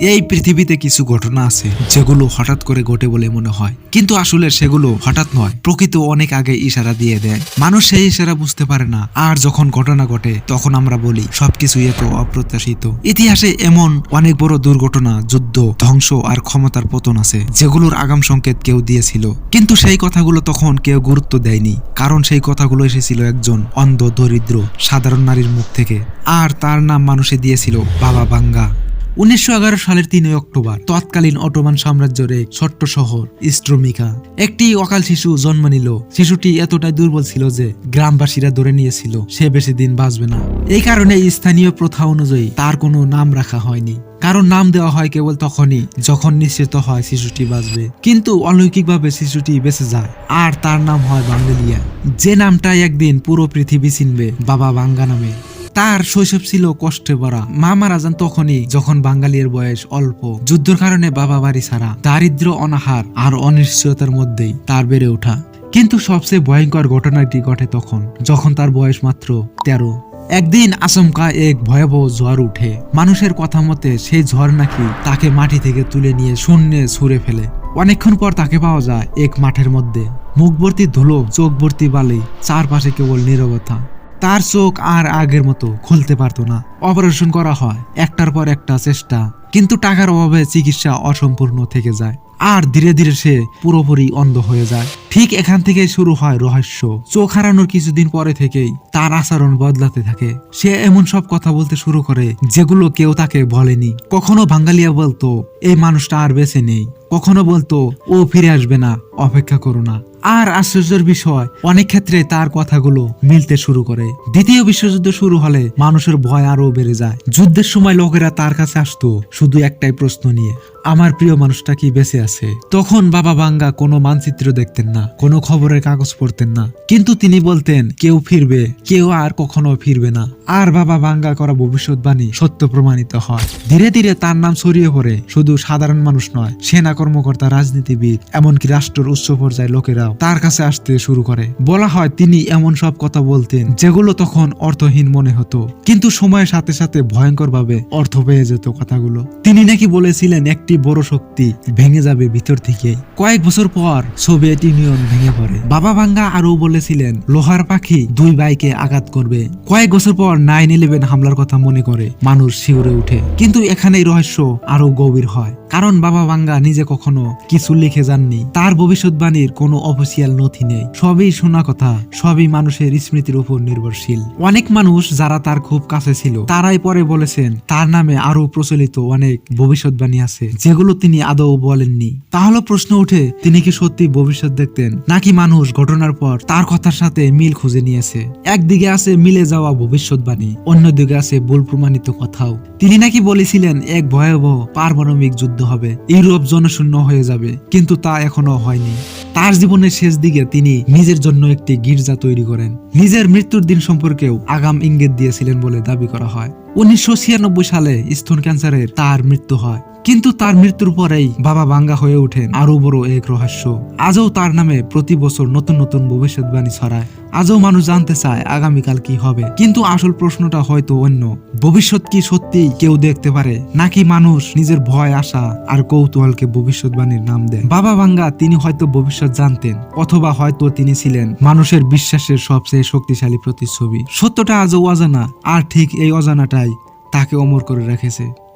এই পৃথিবীতে কিছু ঘটনা আছে, যেগুলো হঠাৎ করে ঘটে বলে মনে হয়। কিন্তু আসলে সেগুলো হঠাৎ নয়, প্রকৃত অনেক আগে ইশারা দিয়ে দেয়। মানুষ সেই ইশারা বুঝতে পারে না, আর যখন ঘটনা ঘটে, তখন আমরা বলি সবকিছু এত অপ্রত্যাশিত। ইতিহাসে এমন অনেক বড় দুর্ঘটনা, যুদ্ধ, ধ্বংস আর ক্ষমতার পতন আছে, যেগুলোর আগাম সংকেত কেউ দিয়েছিল। কিন্তু সেই কথাগুলো তখন কেউ গুরুত্ব দেয়নি, কারণ সেই কথাগুলো এসেছিল একজন অন্ধ, দরিদ্র, সাধারণ নারীর মুখ থেকে। আর তার নাম মানুষে দিয়েছিল, বাবা বাঙ্গা। উনিশশো এগারো সালের তিনই অক্টোবর, তৎকালীন অটোমান সাম্রাজ্যের এক ছোট্ট শহর, ইস্ট্রোমিকা। একটি অকাল শিশু জন্ম নিল। শিশুটি এতটাই দুর্বল ছিল যে গ্রামবাসীরা ধরে নিয়েছিল, সে বেশি দিন বাঁচবে না। এই কারণে স্থানীয় প্রথা অনুযায়ী তার কোনো নাম রাখা হয়নি। কারণ নাম দেওয়া হয় কেবল তখনই যখন নিশ্চিত হয় শিশুটি বাঁচবে। কিন্তু অলৌকিকভাবে শিশুটি বেঁচে যায়, আর তার নাম হয় বাঙ্গালিয়া। যে নামটাই একদিন পুরো পৃথিবী চিনবে, বাবা বাঙ্গা নামে। তার শৈশব ছিল কষ্টে ভরা। মা মারা যান তখনই, যখন বাঙালির বয়স অল্প। যুদ্ধের কারণে বাবা বাড়ি ছাড়া, দারিদ্র, অনাহার আর অনিশ্চয়তার মধ্যেই তার বেড়ে ওঠা। কিন্তু সবচেয়ে ভয়ঙ্কর ঘটনাটি ঘটে তখন, যখন তার বয়স মাত্র তেরো। একদিন আচমকা এক ভয়াবহ ঝড় উঠে। মানুষের কথা মতে সেই ঝড় নাকি তাকে মাটি থেকে তুলে নিয়ে শূন্যে ছুঁড়ে ফেলে। অনেকক্ষণ পর তাকে পাওয়া যায় এক মাঠের মধ্যে। মুখ ভর্তি ধুলো চোখ ভর্তি বালি, চারপাশে কেবল নীরবতা। তার চোখ আর আগের মতো খুলতে পারতো না। অপারেশন করা হয়, একটার পর একটা চেষ্টা, কিন্তু টাকার অভাবে চিকিৎসা অসম্পূর্ণ থেকে যায়। আর ধীরে ধীরে সে পুরোপুরি অন্ধ হয়ে যায়। ঠিক এখান থেকে শুরু হয় রহস্য। চোখ হারানোর কিছুদিন পরে থেকেই তার আচরণ বদলাতে থাকে। সে এমন সব কথা বলতে শুরু করে, যেগুলো কেউ তাকে বলেনি। কখনো বাঙ্গালিয়া বলতো, এই মানুষটা আর বেঁচে নেই। কখনো বলতো, ও ফিরে আসবে না, অপেক্ষা করো না। আর আশ্চর্যের বিষয়, অনেক ক্ষেত্রে তার কথাগুলো মিলতে শুরু করে। দ্বিতীয় বিশ্বযুদ্ধ শুরু হলে মানুষের ভয় আরও বেড়ে যায়। যুদ্ধের সময় লোকেরা তার কাছে আসতো, শুধু একটাই প্রশ্ন নিয়ে, আমার প্রিয় মানুষটা কি বেঁচে আছে? তখন বাবা বাঙ্গা কোনো মানচিত্র দেখতেন না, কোনো খবরের কাগজ পড়তেন না। কিন্তু তিনি বলতেন, কেউ ফিরবে, কেউ আর কখনো ফিরবে না। আর বাবা বাঙ্গা করা ভবিষ্যৎবাণী সত্য প্রমাণিত হয়। ধীরে ধীরে তার নাম ছড়িয়ে পড়ে, শুধু সাধারণ মানুষ নয়, সেনা কর্মকর্তা, রাজনীতিবিদ, এমনকি রাষ্ট্রের উচ্চ পর্যায়ে লোকেরাও তার কাছে আসতে শুরু করে। বলা হয় তিনি এমন সব কথা বলতেন, যেগুলো তখন অর্থহীন মনে হতো। কিন্তু সময়ের সাথে সাথে ভয়ঙ্কর ভাবে অর্থ পেয়ে যেত কথাগুলো। তিনি নাকি বলেছিলেন, একটি বড় শক্তি ভেঙে যাবে ভিতর থেকে। কয়েক বছর পর সোভিয়েত ইউনিয়ন ভেঙে পড়ে। বাবা ভাঙ্গা আরও বলেছিলেন, লোহার পাখি দুই বাইকে আঘাত করবে। কয়েক বছর পর নাইন ইলেভেন হামলার কথা মনে করে মানুষ শিউরে উঠে কিন্তু এখানেই রহস্য আরও গভীর হয়। কারণ বাবা বাঙ্গা নিজে কখনো কিছু লিখে যাননি। তার ভবিষ্যৎবাণীর কোনো অফিসিয়াল নথি নেই। সবই শোনা কথা, সবই মানুষের স্মৃতির উপর নির্ভরশীল। অনেক মানুষ যারা তার খুব কাছে ছিল, তারাই পরে বলেছেন, তার নামে আরও প্রচলিত অনেক ভবিষ্যৎবাণী আছে, যেগুলো তিনি আদৌ বলেননি। তাহলে প্রশ্ন উঠে তিনি কি সত্যি ভবিষ্যৎ দেখতেন? নাকি মানুষ ঘটনার পর তার কথার সাথে মিল খুঁজে নিয়েছে? একদিকে আছে মিলে যাওয়া ভবিষ্যৎবাণী, অন্যদিকে আছে ভুল প্রমাণিত কথাও। তিনি নাকি বলেছিলেন, এক ভয়াবহ পারমাণবিক যুদ্ধ হবে। ইউরোপ জনশূন্য হয়ে যাবে, কিন্তু তা এখনও হয়নি। তার জীবনের শেষ দিকে তিনি নিজের জন্য একটি গির্জা তৈরি করেন। নিজের মৃত্যুর দিন সম্পর্কেও আগাম ইঙ্গিত দিয়েছিলেন বলে দাবি করা হয়। উনিশশো ছিয়ানব্বই সালে স্তন ক্যান্সারের তার মৃত্যু হয়। কিন্তু তার মৃত্যুর পরেই বাবা বাঙ্গা হয়ে ওঠেন আরও বড় এক রহস্য। আজও তার নামে প্রতি বছর নতুন নতুন ভবিষ্যৎবাণী ছড়ায়। আজও মানুষ জানতে চায় আগামীকাল কি হবে। কিন্তু আসল প্রশ্নটা হয়তো অন্য। ভবিষ্যৎ কি সত্যি কেউ দেখতে পারে? নাকি মানুষ নিজের ভয়, আশা আর কৌতূহলকে ভবিষ্যৎবাণীর নাম দেন বাবা বাঙ্গা তিনি হয়তো ভবিষ্যৎ জানতেন, অথবা হয়তো তিনি ছিলেন মানুষের বিশ্বাসের সবচেয়ে শক্তিশালী প্রতিচ্ছবি। সত্যটা আজও অজানা, আর ঠিক এই অজানাটাই তাকে অমর করে রেখেছে।